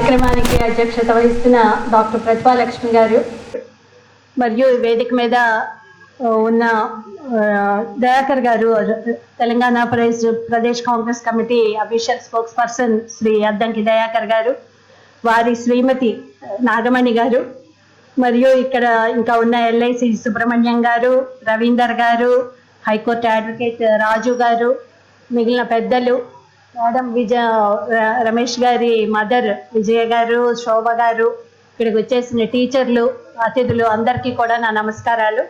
కార్యక్రమానికి అధ్యక్షత వహిస్తున్న డాక్టర్ ప్రతిభాలక్ష్మి గారు. మరియు వేదిక మీద ఉన్న దయాకర్ గారు Telangana Pradesh Pradesh Congress committee official spokesperson Shri Addanki Dayakar గారు వారి శ్రీమతి నాగమణి గారు మరియు ఇక్కడ ఇంకా ఉన్న ఎల్ఐసి సుబ్రహ్మణ్యం గారు రవీందర్ గారు హైకోర్టు అడ్వకేట్ రాజు గారు మిగిలిన పెద్దలు మేడం విజయ ర- రమేష్ గారి మదర్ విజయ గారు శోభ గారు ఇక్కడికి వచ్చేసిన టీచర్లు అతిథులు అందరికీ కూడా నా నమస్కారాలు.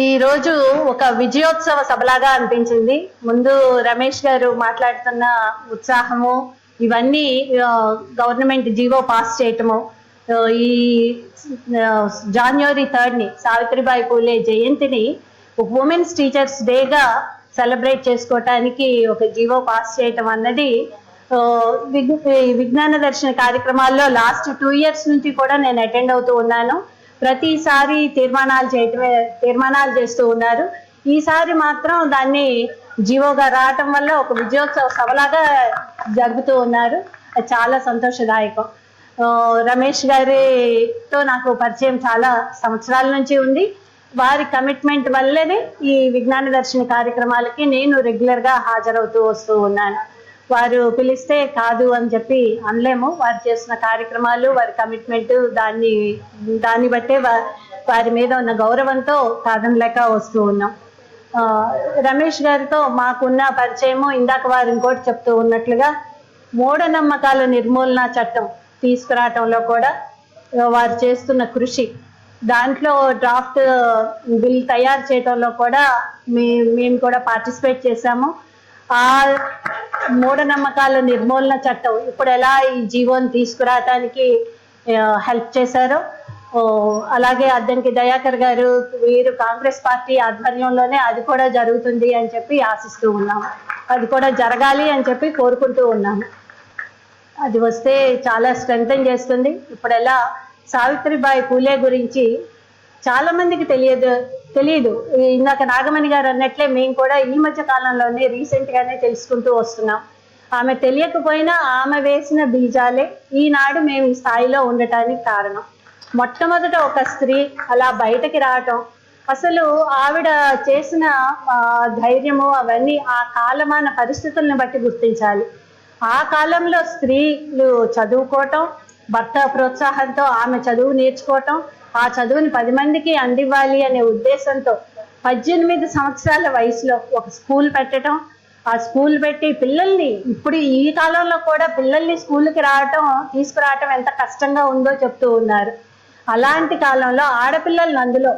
ఈ రోజు ఒక విజయోత్సవ సభలాగా అనిపించింది. ముందు రమేష్ గారు మాట్లాడుతున్న ఉత్సాహము ఇవన్నీ గవర్నమెంట్ జీవో పాస్ చేయటము ఈ ఆ, జాన్వరి థర్డ్ని సావిత్రిబాయి పూలే జయంతిని ఉమెన్స్ టీచర్స్ డేగా సెలబ్రేట్ చేసుకోవటానికి ఒక జీవో పాస్ చేయటం అన్నది విజ్ఞాన దర్శన కార్యక్రమాల్లో లాస్ట్ టూ ఇయర్స్ నుంచి కూడా నేను అటెండ్ అవుతూ ఉన్నాను. ప్రతిసారి తీర్మానాలు చేయటమే తీర్మానాలు చేస్తూ ఉన్నారు. ఈసారి మాత్రం దాన్ని జీవోగా రావటం వల్ల ఒక విజయోత్సవ సభలాగా జరుపుతూ ఉన్నారు. అది చాలా సంతోషదాయకం. రమేష్ గారితో నాకు పరిచయం చాలా సంవత్సరాల నుంచి ఉంది. వారి కమిట్మెంట్ వల్లనే ఈ విజ్ఞాన దర్శన కార్యక్రమాలకి నేను రెగ్యులర్గా హాజరవుతూ వస్తూ ఉన్నాను. వారు పిలిస్తే కాదు అని చెప్పి అనలేము. వారు చేసిన కార్యక్రమాలు వారి కమిట్మెంట్ దాన్ని దాన్ని బట్టే వారి మీద ఉన్న గౌరవంతో కాదనలేక వస్తూ ఉన్నాం. రమేష్ గారితో మాకున్న పరిచయము ఇందాక వారు ఇంకోటి చెప్తూ ఉన్నట్లుగా మూఢనమ్మకాల నిర్మూలన చట్టం తీసుకురావటంలో కూడా వారు చేస్తున్న కృషి దాంట్లో డ్రాఫ్ట్ uh, బిల్ తయారు చేయటంలో కూడా మీ మేము కూడా పార్టిసిపేట్ చేశాము. ఆ మూఢనమ్మకాల నిర్మూలన చట్టం ఇప్పుడు ఎలా ఈ జీవోని తీసుకురావటానికి uh, హెల్ప్ చేశారో అలాగే అద్దంకి దయాకర్ గారు వీరు కాంగ్రెస్ పార్టీ ఆధ్వర్యంలోనే అది కూడా జరుగుతుంది అని చెప్పి ఆశిస్తూ ఉన్నాము. అది కూడా జరగాలి అని చెప్పి కోరుకుంటూ ఉన్నాము. అది వస్తే చాలా స్ట్రెంగ్తన్ చేస్తుంది. ఇప్పుడు ఎలా సావిత్రిబాయి పూలే గురించి చాలా మందికి తెలియదు తెలియదు ఇందాక నాగమణి గారు అన్నట్లే మేము కూడా ఈ మధ్య కాలంలోనే రీసెంట్ గానే తెలుసుకుంటూ వస్తున్నాం. ఆమె తెలియకపోయినా ఆమె వేసిన బీజాలే ఈనాడు మేము ఈ స్థాయిలో ఉండటానికి కారణం. మొట్టమొదట ఒక స్త్రీ అలా బయటకి రావటం అసలు ఆవిడ చేసిన ధైర్యము అవన్నీ ఆ కాలమాన పరిస్థితులను బట్టి గుర్తించాలి. ఆ కాలంలో స్త్రీలు చదువుకోవటం భర్త ప్రోత్సాహంతో ఆమె చదువు నేర్చుకోవటం ఆ చదువుని పది మందికి అందివ్వాలి అనే ఉద్దేశంతో పద్దెనిమిది సంవత్సరాల వయసులో ఒక స్కూల్ పెట్టడం ఆ స్కూల్ పెట్టి పిల్లల్ని ఇప్పుడు ఈ కాలంలో కూడా పిల్లల్ని స్కూల్కి రావటం తీసుకురావటం ఎంత కష్టంగా ఉందో చెప్తూ ఉన్నారు. అలాంటి కాలంలో ఆడపిల్లల్ని అందులో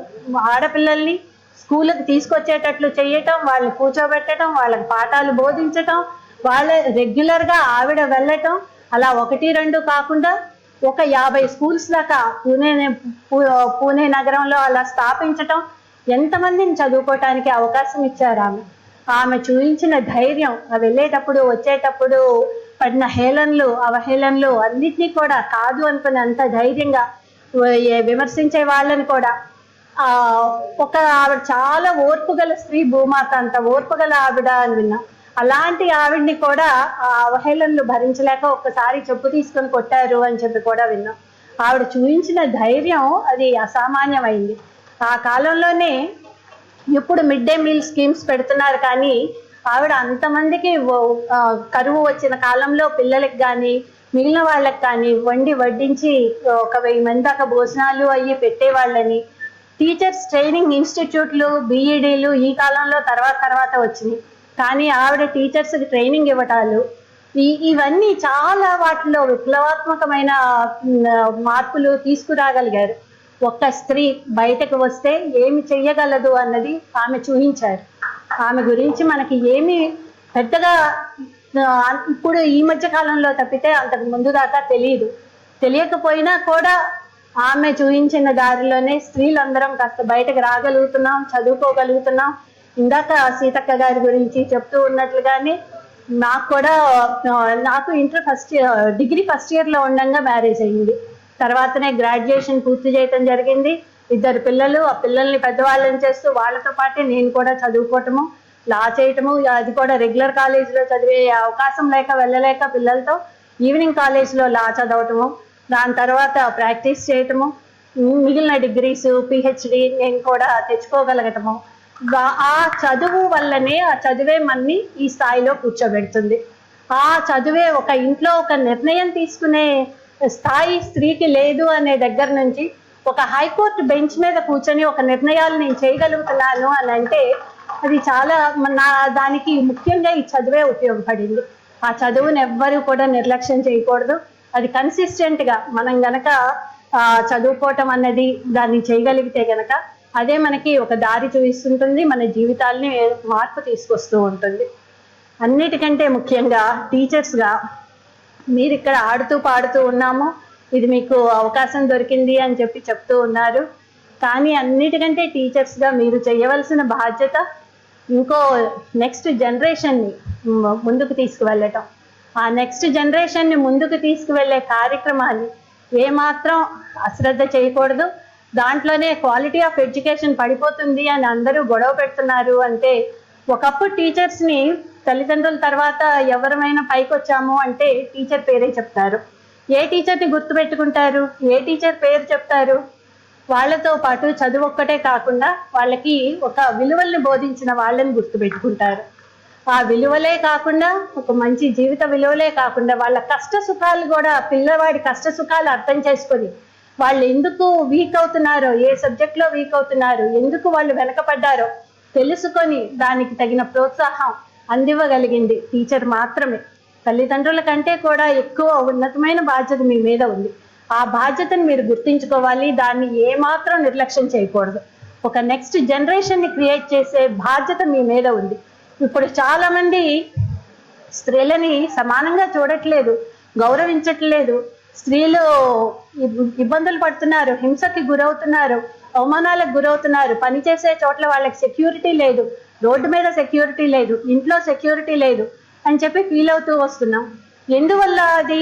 ఆడపిల్లల్ని స్కూల్కి తీసుకొచ్చేటట్లు చేయటం వాళ్ళని కూర్చోబెట్టడం వాళ్ళకి పాఠాలు బోధించటం వాళ్ళ రెగ్యులర్గా ఆవిడ వెళ్ళటం అలా ఒకటి రెండు కాకుండా ఒక యాభై స్కూల్స్ దాకా పూణే పూ- పూణే నగరంలో అలా స్థాపించటం ఎంతమందిని చదువుకోవటానికి అవకాశం ఇచ్చారు ఆమె. ఆమె చూపించిన ధైర్యం ఆ వెళ్ళేటప్పుడు వచ్చేటప్పుడు పడిన హేళనలు అవహేళనలు అన్నిటినీ కూడా కాదు అనుకుని అంత ధైర్యంగా విమర్శించే వాళ్ళని కూడా. ఒక ఆవిడ చాలా ఓర్పు గల స్త్రీ భూమాత అంత ఓర్పు గల ఆవిడ అని విన్నా. అలాంటి ఆవిడ్ని కూడా ఆ అవహేళనలు భరించలేక ఒక్కసారి చెప్పు తీసుకొని కొట్టారు అని చెప్పి కూడా విన్నాం. ఆవిడ చూపించిన ధైర్యం అది అసామాన్యమైంది. ఆ కాలంలోనే ఇప్పుడు మిడ్ డే మీల్ స్కీమ్స్ పెడుతున్నారు కానీ ఆవిడ అంతమందికి కరువు వచ్చిన కాలంలో పిల్లలకి కానీ మిగిలిన వాళ్ళకి కానీ వండి వడ్డించి ఒక వెయ్యి మంది దాకా భోజనాలు అయ్యి పెట్టేవాళ్ళని టీచర్స్ ట్రైనింగ్ ఇన్స్టిట్యూట్లు బీఈడీలు ఈ కాలంలో తర్వాత తర్వాత వచ్చినాయి. కానీ ఆవిడ టీచర్స్కి ట్రైనింగ్ ఇవ్వటాలు. ఈ ఇవన్నీ చాలా వాటిలో విప్లవాత్మకమైన మార్పులు తీసుకురాగలిగారు. ఒక్క స్త్రీ బయటకు వస్తే ఏమి చెయ్యగలదు అన్నది ఆమె చూపించారు. ఆమె గురించి మనకి ఏమి పెద్దగా ఇప్పుడు ఈ మధ్య కాలంలో తప్పితే అంతకు ముందు దాకా తెలియదు తెలియకపోయినా కూడా ఆమె చూపించిన దారిలోనే స్త్రీలందరం కాస్త బయటకు రాగలుగుతున్నాం చదువుకోగలుగుతున్నాం. ఇందాక సీతక్క గారి గురించి చెప్తూ ఉన్నట్లుగానే నాకు కూడా నాకు ఇంటర్ ఫస్ట్ డిగ్రీ ఫస్ట్ ఇయర్లో ఉండగా మ్యారేజ్ అయింది. తర్వాతనే గ్రాడ్యుయేషన్ పూర్తి చేయటం జరిగింది. ఇద్దరు పిల్లలు ఆ పిల్లల్ని పెద్దవాళ్ళని చేస్తూ వాళ్ళతో పాటే నేను కూడా చదువుకోవటము లా చేయటము అది కూడా రెగ్యులర్ కాలేజీలో చదివే అవకాశం లేక వెళ్ళలేక పిల్లలతో ఈవినింగ్ కాలేజ్లో లా చదవటము దాని తర్వాత ప్రాక్టీస్ చేయటము మిగిలిన డిగ్రీస్ పిహెచ్డి నేను కూడా తెచ్చుకోగలగటము ఆ చదువు వల్లనే ఆ చదువే మన్ని ఈ స్థాయిలో కూర్చోబెడుతుంది. ఆ చదువే ఒక ఇంట్లో ఒక నిర్ణయం తీసుకునే స్థాయి స్త్రీకి లేదు అనే దగ్గర నుంచి ఒక హైకోర్టు బెంచ్ మీద కూర్చొని ఒక నిర్ణయాలు నేను చేయగలుగుతున్నాను అని అంటే అది చాలా నా దానికి ముఖ్యంగా ఈ చదువే ఉపయోగపడింది. ఆ చదువుని ఎవ్వరూ కూడా నిర్లక్ష్యం చేయకూడదు. అది కన్సిస్టెంట్గా మనం గనక చదువుకోవటం అన్నది దాన్ని చేయగలిగితే గనక అదే మనకి ఒక దారి చూపిస్తుంటుంది మన జీవితాల్ని మార్పు తీసుకొస్తూ ఉంటుంది. అన్నిటికంటే ముఖ్యంగా టీచర్స్గా మీరు ఇక్కడ ఆడుతూ పాడుతూ ఉన్నాము. ఇది మీకు అవకాశం దొరికింది అని చెప్పి చెప్తూ ఉన్నారు. కానీ అన్నిటికంటే టీచర్స్గా మీరు చేయవలసిన బాధ్యత ఇంకో నెక్స్ట్ జనరేషన్ని ముందుకు తీసుకువెళ్ళటం. ఆ నెక్స్ట్ జనరేషన్ని ముందుకు తీసుకువెళ్ళే కార్యక్రమాన్ని ఏమాత్రం అశ్రద్ధ చేయకూడదు. దాంట్లోనే క్వాలిటీ ఆఫ్ ఎడ్యుకేషన్ పడిపోతుంది అని అందరూ గొడవ పెడుతున్నారు. అంటే ఒకప్పుడు టీచర్స్ని తల్లిదండ్రుల తర్వాత ఎవరమైనా పైకి వచ్చాము అంటే టీచర్ పేరే చెప్తారు. ఏ టీచర్ని గుర్తుపెట్టుకుంటారు ఏ టీచర్ పేరు చెప్తారు? వాళ్ళతో పాటు చదువు ఒక్కటే కాకుండా వాళ్ళకి ఒక విలువల్ని బోధించిన వాళ్ళని గుర్తుపెట్టుకుంటారు ఆ విలువలే కాకుండా ఒక మంచి జీవిత విలువలే కాకుండా వాళ్ళ కష్ట సుఖాలు కూడా పిల్లవాడి కష్ట సుఖాలు అర్థం చేసుకొని వాళ్ళు ఎందుకు వీక్ అవుతున్నారో ఏ సబ్జెక్ట్లో వీక్ అవుతున్నారో ఎందుకు వాళ్ళు వెనకపడ్డారో తెలుసుకొని దానికి తగిన ప్రోత్సాహం అందివ్వగలిగింది టీచర్ మాత్రమే. తల్లిదండ్రుల కంటే కూడా ఎక్కువ ఉన్నతమైన బాధ్యత మీ మీద ఉంది. ఆ బాధ్యతను మీరు గుర్తించుకోవాలి. దాన్ని ఏమాత్రం నిర్లక్ష్యం చేయకూడదు. ఒక నెక్స్ట్ జనరేషన్ని క్రియేట్ చేసే బాధ్యత మీ మీద ఉంది. ఇప్పుడు చాలా మంది స్త్రీలని సమానంగా చూడట్లేదు గౌరవించట్లేదు స్త్రీలు ఇబ్- ఇబ్బందులు పడుతున్నారు హింసకి గురవుతున్నారు అవమానాలకు గురవుతున్నారు పనిచేసే చోట్ల వాళ్ళకి సెక్యూరిటీ లేదు రోడ్డు మీద సెక్యూరిటీ లేదు ఇంట్లో సెక్యూరిటీ లేదు అని చెప్పి ఫీల్ అవుతూ వస్తున్నాం. ఎందువల్ల అది?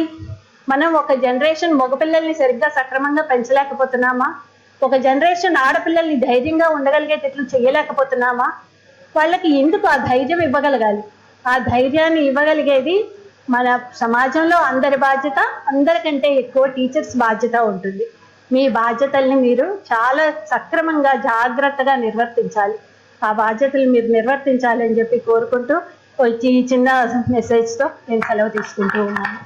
మనం ఒక జనరేషన్ మగపిల్లల్ని సరిగ్గా సక్రమంగా పెంచలేకపోతున్నామా? ఒక జనరేషన్ ఆడపిల్లల్ని ధైర్యంగా ఉండగలిగేటట్లు చేయలేకపోతున్నామా? వాళ్ళకి ఎందుకు ఆ ధైర్యం ఇవ్వగలగాలి? ఆ ధైర్యాన్ని ఇవ్వగలిగేది మన సమాజంలో అందరి బాధ్యత అందరికంటే ఎక్కువ టీచర్స్ బాధ్యత ఉంటుంది. మీ బాధ్యతల్ని మీరు చాలా సక్రమంగా జాగ్రత్తగా నిర్వర్తించాలి. ఆ బాధ్యతలు మీరు నిర్వర్తించాలని చెప్పి కోరుకుంటూ వచ్చి ఈ చిన్న మెసేజ్తో నేను సెలవు తీసుకుంటూ ఉన్నాను.